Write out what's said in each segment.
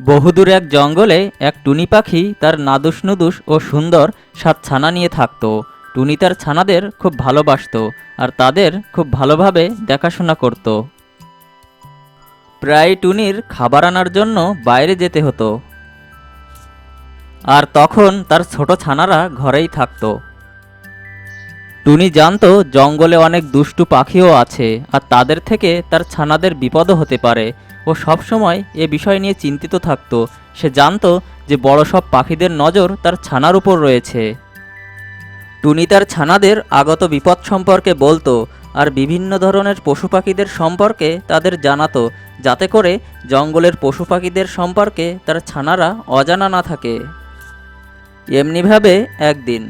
বহুদূর এক জঙ্গলে এক টুনি পাখি তার নাদুস নুদুস ও সুন্দর সাত ছানা নিয়ে থাকতো। টুনি তার ছানাদের খুব ভালোবাসত আর তাদের খুব ভালোভাবে দেখাশোনা করত। প্রায় টুনির খাবার আনার জন্য বাইরে যেতে হতো। আর তখন তার ছোট ছানারা ঘরেই থাকতো। টুনি জানতো জঙ্গলে অনেক দুষ্টু পাখিও আছে, আর তাদের থেকে তার ছানাদের বিপদও হতে পারে। ও সবসময় এ বিষয় নিয়ে চিন্তিত থাকতো। সে জানতো যে বড় সব পাখিদের নজর তার ছানার উপর রয়েছে। টুনি তার ছানাদের আগত বিপদ সম্পর্কে বলতো, আর বিভিন্ন ধরনের পশু পাখিদের সম্পর্কে তাদের জানাতো, যাতে করে জঙ্গলের পশু পাখিদের সম্পর্কে তার ছানারা অজানা না থাকে। এমনিভাবে একদিন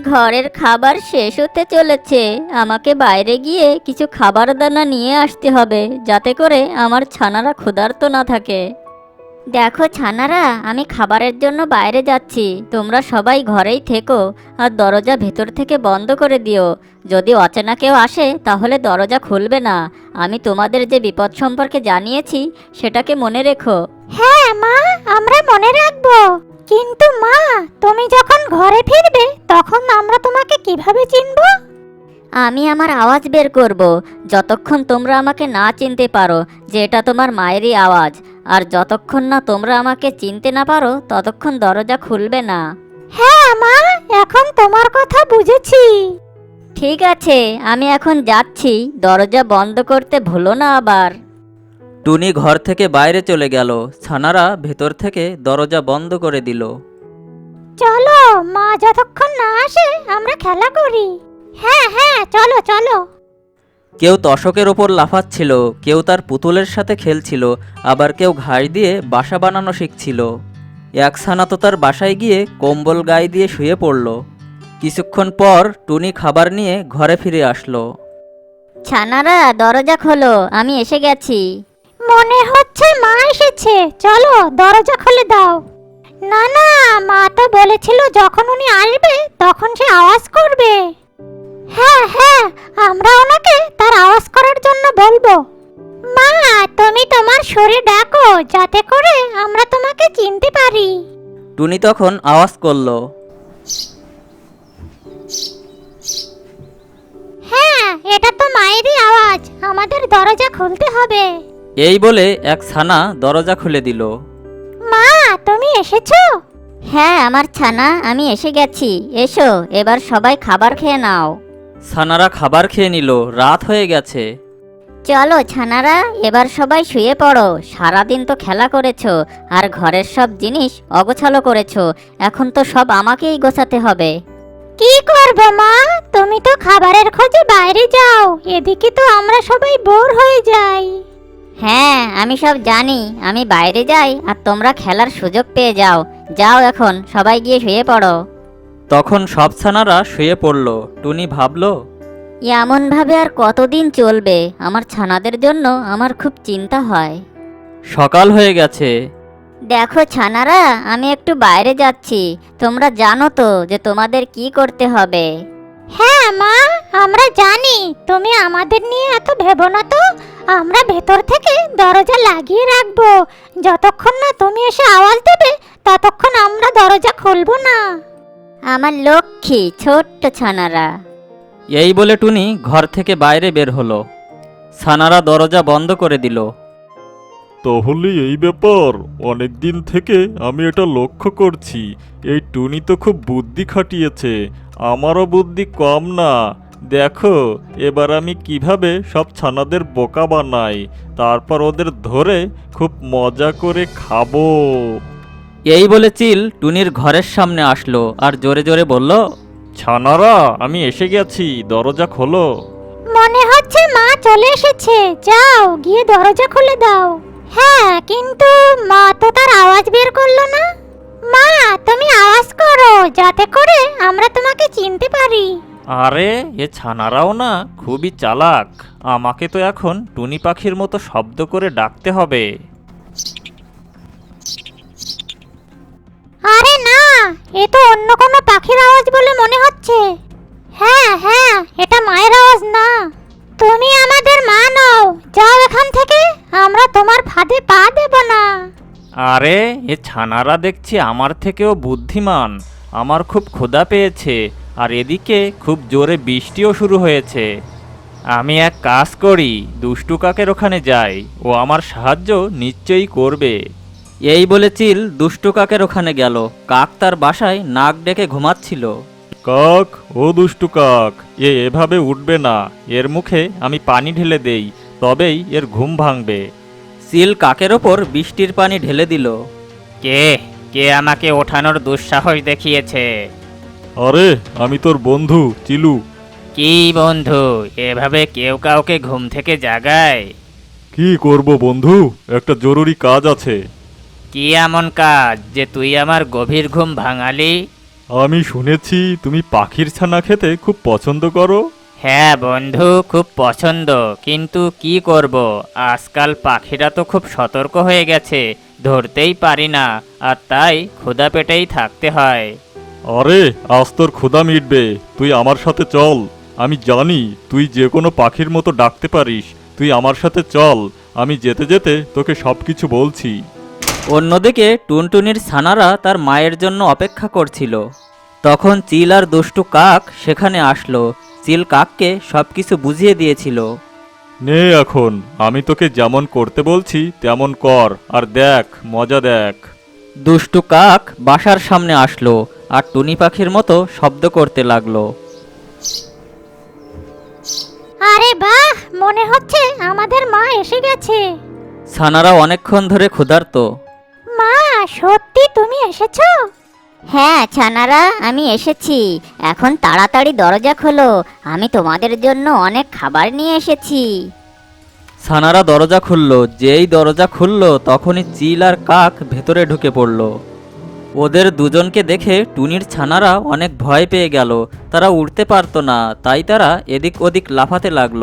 ঘরের খাবার শেষ হতে চলেছে। আমাকে বাইরে গিয়ে কিছু খাবার দানা নিয়ে আসতে হবে, যাতে করে আমার ছানারা ক্ষুধার্ত না থাকে। দেখো ছানারা, আমি খাবারের জন্য বাইরে যাচ্ছি। তোমরা সবাই ঘরেই থেকো, আর দরজা ভেতর থেকে বন্ধ করে দিও। যদি অচেনা কেউ আসে, তাহলে দরজা খুলবে না। আমি তোমাদের যে বিপদ সম্পর্কে জানিয়েছি, সেটাকে মনে রেখো। হ্যাঁ মা, আমরা মনে রাখব। কিন্তু মা তুমি যখন ঘরে ফিরবে তখন আমরা তোমাকে কীভাবে চিনবো? আমি আমার আওয়াজ বের করব। যতক্ষণ তোমরা আমাকে না চিনতে পারো যে এটা তোমার মায়েরই আওয়াজ আর যতক্ষণ না তোমরা আমাকে চিনতে না পারো ততক্ষণ দরজা খুলবে না। হ্যাঁ মা এখন তোমার কথা বুঝেছি। ঠিক আছে আমি এখন যাচ্ছি। দরজা বন্ধ করতে ভুলো না আবার। টুনি ঘর থেকে বাইরে চলে গেল। ছানারা ভেতর থেকে দরজা বন্ধ করে দিল। চলো মা যতক্ষণ না আসে আমরা খেলা করি। হ্যাঁ হ্যাঁ চলো চলো। কেউ তশকের ওপর লাফাচ্ছিল কেউ তার পুতুলের সাথে খেলছিল আবার কেউ ঘাস দিয়ে বাসা বানানো শিখছিল। এক ছানা তো তার বাসায় গিয়ে কম্বল গায়ে দিয়ে শুয়ে পড়ল। কিছুক্ষণ পর টুনি খাবার নিয়ে ঘরে ফিরে আসলো। ছানারা দরজা খোলো আমি এসে গেছি। মনে হচ্ছে মা এসেছে। চলো দরজা খুলে দাও। না না মা তো বলেছিল যখন উনি আসবে তখন সে আওয়াজ করবে। হ্যাঁ হ্যাঁ আমরা ওনাকে তার আওয়াজ করার জন্য বলব। মা তুমি তোমার সুরে ডাকো যাতে করে আমরা তোমাকে চিনতে পারি। টুনি তখন আওয়াজ করল। হ্যাঁ এটা তো মায়েরই আওয়াজ। আমাদের দরজা খুলতে হবে। এই বলে এক ছানা দরজা খুলে দিল। মা তুমি এসেছ? হ্যাঁ আমার ছানা আমি এসে গেছি। এসো এবার সবাই খাবার খেয়ে নাও। ছানারা খাবার খেয়ে নিল রাত হয়ে গেছে। চলো ছানারা এবার সবাই শুয়ে পড়ো। সারাদিন তো খেলা করেছ আর ঘরের সব জিনিস অগোছালো করেছ। এখন তো সব আমাকেই গোছাতে হবে। কি করব মা? তুমি তো খাবারের খোঁজে বাইরে যাও। এদিকে তো আমরা সবাই বোর হয়ে যাই। হ্যাঁ আমি সব জানি। আমি বাইরে যাই আর তোমরা খেলার সুযোগ পেয়ে যাও। যাও এখন সবাই গিয়ে শুয়ে পড়ো। তখন সব ছানারা শুয়ে পড়ল। টুনি ভাবলো এমনভাবে আর কতদিন চলবে? আমার ছানাদের জন্য আমার খুব চিন্তা হয়। সকাল হয়ে গেছে। দেখো ছানারা আমি একটু বাইরে যাচ্ছি। তোমরা জানো তো যে তোমাদের কি করতে হবে। হ্যাঁ মা আমরা জানি। তুমি আমাদের নিয়ে এত ভেবো না তো? আমরা ভেতর থেকে দরজা লাগিয়ে রাখব। যতক্ষণ না তুমি এসে আওয়াজ দেবে ততক্ষণ আমরা দরজা খুলবো না। আমার লক্ষ্মী ছোট্ট ছানারা। এই বলে টুনি ঘর থেকে বাইরে বের হলো। ছানারা দরজা বন্ধ করে দিল। তাহলে এই ব্যাপার অনেক দিন থেকে আমি এটা লক্ষ্য করছি। এই টুনি তো খুব বুদ্ধি খাটিয়েছে আমারও বুদ্ধি কম না। দেখো এবার আমি কীভাবে সব ছানাদের বোকা বানাই তারপর ওদের ধরে খুব মজা করে খাব। এই বলে চিল টুনির ঘরের সামনে আসলো আর জোরে জোরে বলল ছানারা আমি এসে গেছি দরজা খোলো। মনে হচ্ছে মা চলে এসেছে। যাও গিয়ে দরজা খুলে দাও। হ্যাঁ কিন্তু মা তো তার আওয়াজ বের করল না। মা তুমি আওয়াজ করো যাতে করে আমরা তোমাকে চিনতে পারি। আরে এ ছানারাও না খুবই চালাক। আমাকে তো এখন টুনি পাখির মতো শব্দ করে ডাকতে হবে। আরে না এ তো অন্য কোনো পাখির আওয়াজ বলে মনে হচ্ছে। হ্যাঁ হ্যাঁ এটা মায়ের আওয়াজ না। তুমি আমাদের মা নও যাও এখান থেকে আমরা তোমার ফাঁদে পা দেব না। আরে এ ছানারা দেখছি আমার থেকেও বুদ্ধিমান আমার খুব ক্ষুধা পেয়েছে। আর এদিকে খুব জোরে বৃষ্টিও শুরু হয়েছে। আমি এক কাজ করি দুষ্টু কাকের ওখানে যাই ও আমার সাহায্য নিশ্চয়ই করবে। এই বলে চিল দুষ্টু কাকের ওখানে গেল। কাক তার বাসায় নাক ডেকে ঘুমাচ্ছিল। কাক ও দুষ্টু কাক এ এভাবে উঠবে না। এর মুখে আমি পানি ঢেলে দেই তবেই এর ঘুম ভাঙবে। চিল কাকের ওপর বৃষ্টির পানি ঢেলে দিল। কে? কে আমাকে ওঠানোর দুঃসাহস দেখিয়েছে? আরে আমি তোর বন্ধু চিলু। কি বন্ধু এভাবে কেউ কাউকে ঘুম থেকে জাগায়? কি করব বন্ধু? একটা জরুরি কাজ আছে। কি এমন কাজ যে তুই আমার গভীর ঘুম ভাঙালি? আমি শুনেছি তুমি পাখির ছানা খেতে খুব পছন্দ করো। হ্যাঁ বন্ধু খুব পছন্দ। কিন্তু কি করব? আজকাল পাখিরা তো খুব সতর্ক হয়ে গেছে ধরতেই পারি না আর তাই ক্ষুধা পেটেই থাকতে হয়। আরে আজ তোর ক্ষুধা মিটবে। তুই আমার সাথে চল। আমি জানি তুই যে কোনো পাখির মতো ডাকতে পারিস। তুই আমার সাথে চল। আমি যেতে যেতে তোকে সব কিছু বলছি। অন্যদিকে টুনটুনির ছানারা তার মায়ের জন্য অপেক্ষা করছিল। তখন চিল আর দুষ্টু কাক সেখানে আসলো। চিল কাককে সব কিছু বুঝিয়ে দিয়েছিল। নে এখন আমি তোকে যেমন করতে বলছি তেমন কর। আর দেখ মজা দেখ। দুষ্টু কাক বাসার সামনে আসলো। আর টুনি পাখির মতো শব্দ করতে লাগল। আরে বাহ মনে হচ্ছে আমাদের মা এসে গেছে। ছানারা অনেকক্ষণ ধরে ক্ষুধার্ত। মা সত্যি তুমি এসেছ? হ্যাঁ ছানারা আমি এসেছি। এখন তাড়াতাড়ি দরজা খোলো। আমি তোমাদের জন্য অনেক খাবার নিয়ে এসেছি। ছানারা দরজা খুললো। যেই দরজা খুললো তখনই চিল আর কাক ভেতরে ঢুকে পড়ল। ওদের দুজনকে দেখে টুনির ছানারা অনেক ভয় পেয়ে গেল। তারা উঠতে পারতো না তাই তারা এদিক ওদিক লাফাতে লাগল।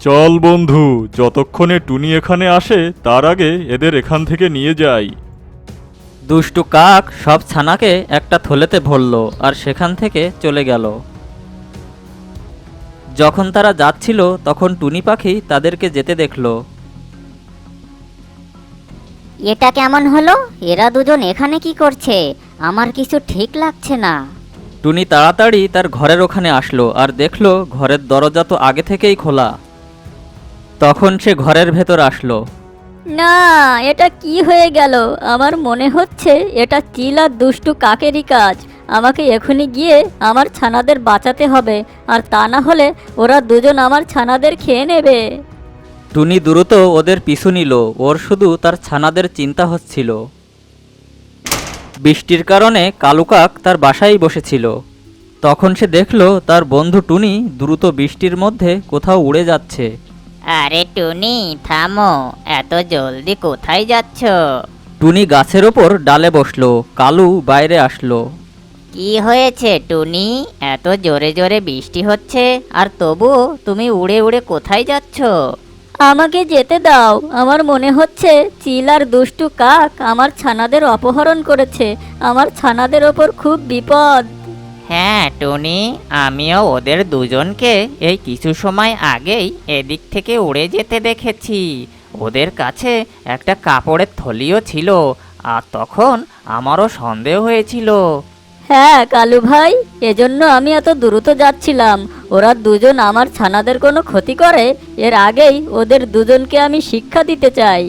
চল বন্ধু যতক্ষণে টুনি এখানে আসে তার আগে এদের এখান থেকে নিয়ে যাই। দুষ্টু কাক সব ছানাকে একটা থলেতে ভরল আর সেখান থেকে চলে গেল। যখন তারা যাচ্ছিল তখন টুনি পাখি তাদেরকে যেতে দেখল। এটা কেমন হলো? এরা দুজন এখানে কি করছে? আমার কিছু ঠিক লাগছে না। টুনি তাড়াতাড়ি তার ঘরের ওখানে আসলো আর দেখল ঘরের দরজা তো আগে থেকেই খোলা। তখন সে ঘরের ভেতর আসলো। না এটা কি হয়ে গেল? আমার মনে হচ্ছে এটা চিল আর দুষ্টু কাকেরই কাজ। আমাকে এখনই গিয়ে আমার ছানাদের বাঁচাতে হবে আর তা না হলে ওরা দুজন আমার ছানাদের খেয়ে নেবে। টুনি দ্রুত ওদের পিছু নিল ওর শুধু তার ছানাদের চিন্তা হচ্ছিল। বৃষ্টির কারণে কালুকাক তার বাসায় বসেছিল। তখন সে দেখল তার বন্ধু টুনি দ্রুত বৃষ্টির মধ্যে কোথাও উড়ে যাচ্ছে। আরে টুনি থামো এত জলদি কোথায় যাচ্ছ? টুনি গাছের ওপর ডালে বসল কালু বাইরে আসলো। কি হয়েছে টুনি? এত জোরে জোরে বৃষ্টি হচ্ছে আর তবুও তুমি উড়ে উড়ে কোথায় যাচ্ছ? আমাকে যেতে দাও। আমার মনে হচ্ছে চিল আর দুষ্টু কাক আমার ছানাদের অপহরণ করেছে। আমার ছানাদের ওপর খুব বিপদ। হ্যাঁ টনি আমিও ওদের দুজনকে এই কিছু সময় আগেই এদিক থেকে উড়ে যেতে দেখেছি। ওদের কাছে একটা কাপড়ের থলিও ছিল আর তখন আমারও সন্দেহ হয়েছিল। হ্যাঁ কালু ভাই এজন্য আমি এত দ্রুত যাচ্ছিলাম। ওরা দুজন আমার ছানাদের কোনো ক্ষতি করে এর আগেই ওদের দুজনকে আমি শিক্ষা দিতে চাই।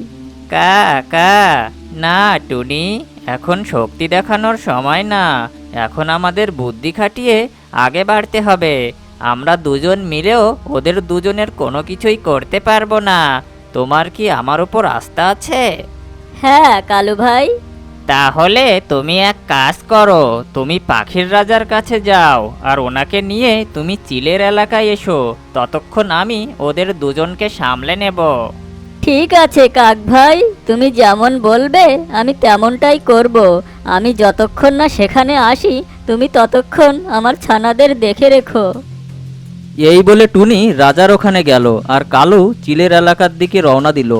কা কা না টুনি এখন শক্তি দেখানোর সময় না। এখন আমাদের বুদ্ধি খাটিয়ে আগে বাড়তে হবে। আমরা দুজন মিলেও ওদের দুজনের কোনো কিছুই করতে পারব না। তোমার কি আমার উপর আস্থা আছে? হ্যাঁ কালু ভাই। তাহলে তুমি এক কাজ করো তুমি পাখির রাজার কাছে যাও আর ওনাকে নিয়ে তুমি চিলের এলাকায় এসো ততক্ষণ আমি ওদের দুজনকে সামলে নেব। ঠিক আছে কাক ভাই তুমি যেমন বলবে আমি তেমনটাই করব। আমি যতক্ষণ না সেখানে আসি তুমি ততক্ষণ আমার ছানাদের দেখে রেখো। এই বলে টুনি রাজার ওখানে গেল আর কালু চিলের এলাকার দিকে রওনা দিল।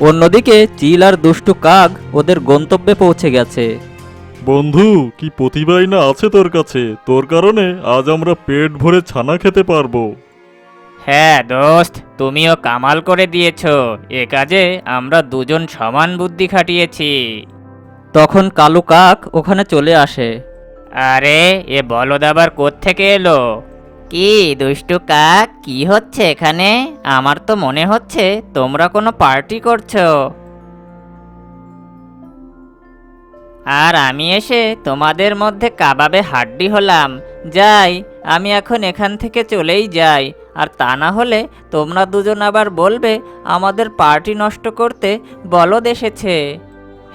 অন্যদিকে চিল আর দুষ্টু কাক ওদের গন্তব্যে পৌঁছে গেছে। বন্ধু কি প্রতিভাই না আছে তোর কাছে? তোর কারণে আজ আমরা পেট ভরে ছানা খেতে পারব। হ্যাঁ দোস্ত তুমিও কামাল করে দিয়েছ। এ কাজে আমরা দুজন সমান বুদ্ধি খাটিয়েছি। তখন কালু কাক ওখানে চলে আসে। আরে এ বলদ আবার কোত্থেকে এলো? কি দুষ্টু কাক? কি হচ্ছে এখানে? আমার তো মনে হচ্ছে তোমরা কোনো পার্টি করছ। আর আমি এসে তোমাদের মধ্যে কাবাবে হাড্ডি হলাম। যাই, আমি এখন এখান থেকে চলেই যাই। আর তা না হলে তোমরা দুজন আবার বলবে, আমাদের পার্টি নষ্ট করতে বলদ এসেছে।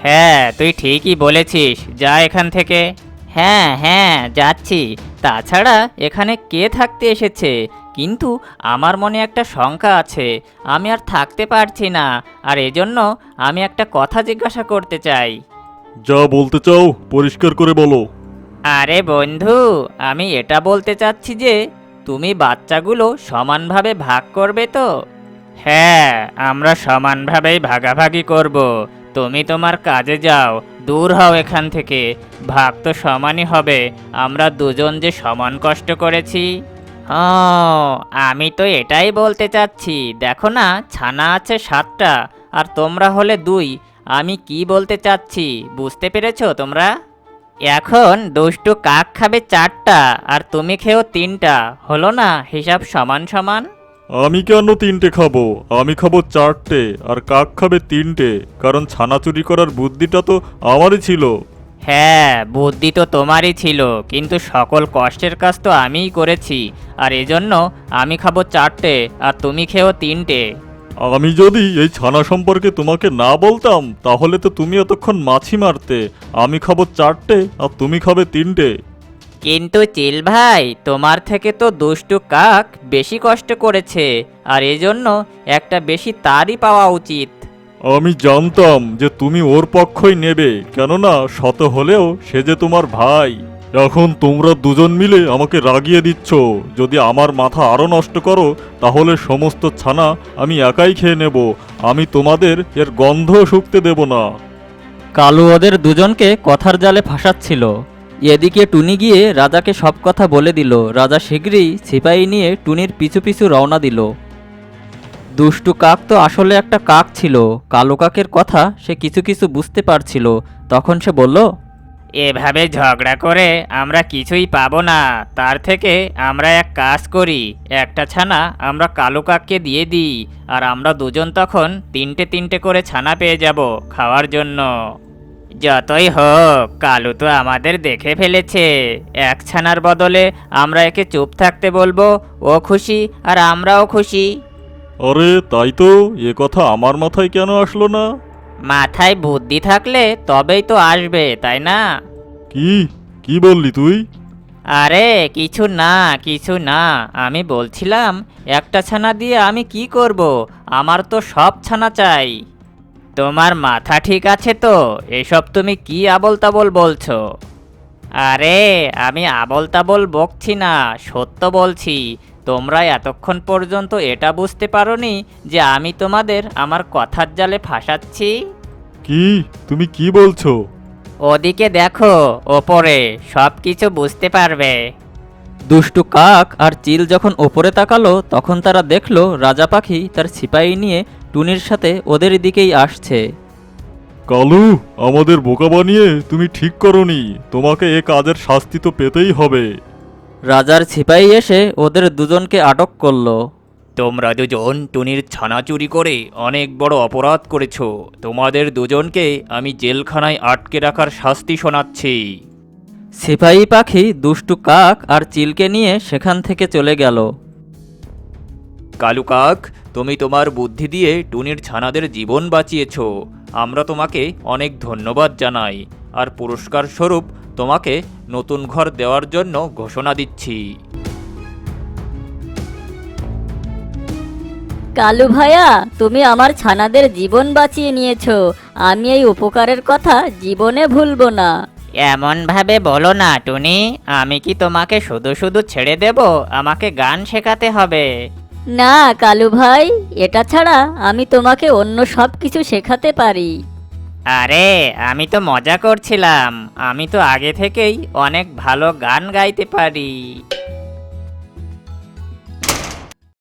হ্যাঁ তুই ঠিকই বলেছিস। যা এখান থেকে। হ্যাঁ হ্যাঁ যাচ্ছি। তাছাড়া এখানে কে থাকতে এসেছে? কিন্তু আমার মনে একটা শঙ্কা আছে। আমি আর থাকতে পারছি না। আর এজন্য আমি একটা কথা জিজ্ঞাসা করতে চাই। যা বলতে চাও পরিষ্কার করে বলো। আরে বন্ধু আমি এটা বলতে চাচ্ছি যে তুমি বাচ্চাগুলো সমানভাবে ভাগ করবে তো? হ্যাঁ আমরা সমানভাবেই ভাগাভাগি করব। তুমি তোমার কাজে যাও দূর হও এখান থেকে। ভাগ তো সমানই হবে। আমরা দুজন যে সমান কষ্ট করেছি। ও আমি তো এটাই বলতে চাচ্ছি। দেখো না, ছানা আছে সাতটা, আর তোমরা হলে দুই। আমি কি বলতে চাচ্ছি, বুঝতে পেরেছ তোমরা? এখন দুষ্টু কাক খাবে চারটা, আর তুমি খেও তিনটা। হলো না, হিসাব সমান সমান? আমি কেন তিনটে খাব? আমি খাব চারটে আর কাক খাবে তিনটে কারণ ছানা চুরি করার বুদ্ধিটা তো আমারই ছিল। হ্যাঁ বুদ্ধি তো তোমারই ছিল কিন্তু সকল কষ্টের কাজ তো আমিই করেছি আর এজন্য আমি খাব চারটে আর তুমি খেও তিনটে। আমি যদি এই ছানা সম্পর্কে তোমাকে না বলতাম তাহলে তো তুমি এতক্ষণ মাছি মারতে। আমি খাব চারটে আর তুমি খাবে তিনটে। কিন্তু চিল ভাই তোমার থেকে তো দুষ্টু কাক বেশি কষ্ট করেছে আর এজন্য একটা বেশি তারই পাওয়া উচিত। আমি জানতাম যে তুমি ওর পক্ষই নেবে কেননা শত হলেও সে যে তোমার ভাই। এখন তোমরা দুজন মিলে আমাকে রাগিয়ে দিচ্ছ যদি আমার মাথা আরও নষ্ট করো তাহলে সমস্ত ছানা আমি একাই খেয়ে নেব আমি তোমাদের এর গন্ধ শুকতে দেব না। কালু ওদের দুজনকে কথার জালে ফাঁসাচ্ছিল। এদিকে টুনি গিয়ে রাজাকে সব কথা বলে দিল। রাজা শীঘ্রই সিপাহী নিয়ে টুনির পিছু পিছু রওনা দিল। দুষ্টু কাক তো আসলে একটা কাক ছিল। কালো কাকের কথা সে কিছু কিছু বুঝতে পারছিল। তখন সে বলল, এভাবে ঝগড়া করে আমরা কিছুই পাবো না। তার থেকে আমরা এক কাজ করি। একটা ছানা আমরা কালো কাককে দিয়ে দিই। আর আমরা দুজন তখন তিনটে তিনটে করে ছানা পেয়ে যাব খাওয়ার জন্য। যতই হোক কালু তো আমাদের দেখে ফেলেছে। এক ছানার বদলে আমরা একে চুপ থাকতে বলব ও খুশি আর আমরাও খুশি। আরে তাই তো এ কথা আমার মাথায় কেন আসলো না? মাথায় বুদ্ধি থাকলে তবেই তো আসবে তাই না? কি? কি বললি তুই? আরে কিছু না কিছু না আমি বলছিলাম একটা ছানা দিয়ে আমি কি করব? আমার তো সব ছানা চাই। তোমার মাথা ঠিক আছে তো? এসব তুমি কি আবল তাবল বলছো? আরে আমি আবল তাবল বকছি না সত্য বলছি। তোমরা এতক্ষণ পর্যন্ত এটা বুঝতে পারোনি যে আমি তোমাদের আমার কথার জালে ফাঁসাচ্ছি? কি? তুমি কি বলছো? ওদিকে দেখো ওপরে সব কিছু বুঝতে পারবে। দুষ্টু কাক আর চিল যখন ওপরে তাকালো তখন তারা দেখল রাজা পাখি তার সিপাহী নিয়ে টুনির সাথে ওদের দিকেই আসছে। কালু আমাদের বোকা বানিয়ে তুমি ঠিক করনি। তোমাকে এ কাজের শাস্তি তো পেতেই হবে। রাজার সিপাহী এসে ওদের দুজনকে আটক করল। তোমরা দুজন টুনির ছানা চুরি করে অনেক বড় অপরাধ করেছ। তোমাদের দুজনকে আমি জেলখানায় আটকে রাখার শাস্তি শোনাচ্ছি। সিপাহী পাখি দুষ্টু কাক আর চিলকে নিয়ে সেখান থেকে চলে গেল। কালু কাক তুমি তোমার বুদ্ধি দিয়ে টুনির ছানাদের জীবন বাঁচিয়েছ। আমরা তোমাকে অনেক ধন্যবাদ জানাই। আর পুরস্কার স্বরূপ তোমাকে নতুন ঘর দেওয়ার জন্য ঘোষণা দিচ্ছি। কালু ভাইয়া তুমি আমার ছানাদের জীবন বাঁচিয়ে নিয়েছো। আমি এই উপকারের কথা জীবনে ভুলবো না। এমন ভাবে বলো না টুনি। আমি কি তোমাকে শুধু শুধু ছেড়ে দেব? আমাকে গান শেখাতে হবে। না, কালু ভাই, এটা ছাড়া আমি তোমাকে অন্য সব কিছু শেখাতে পারি। আরে, আমি তো মজা করছিলাম। আমি তো আগে থেকেই অনেক ভালো গান গাইতে পারি।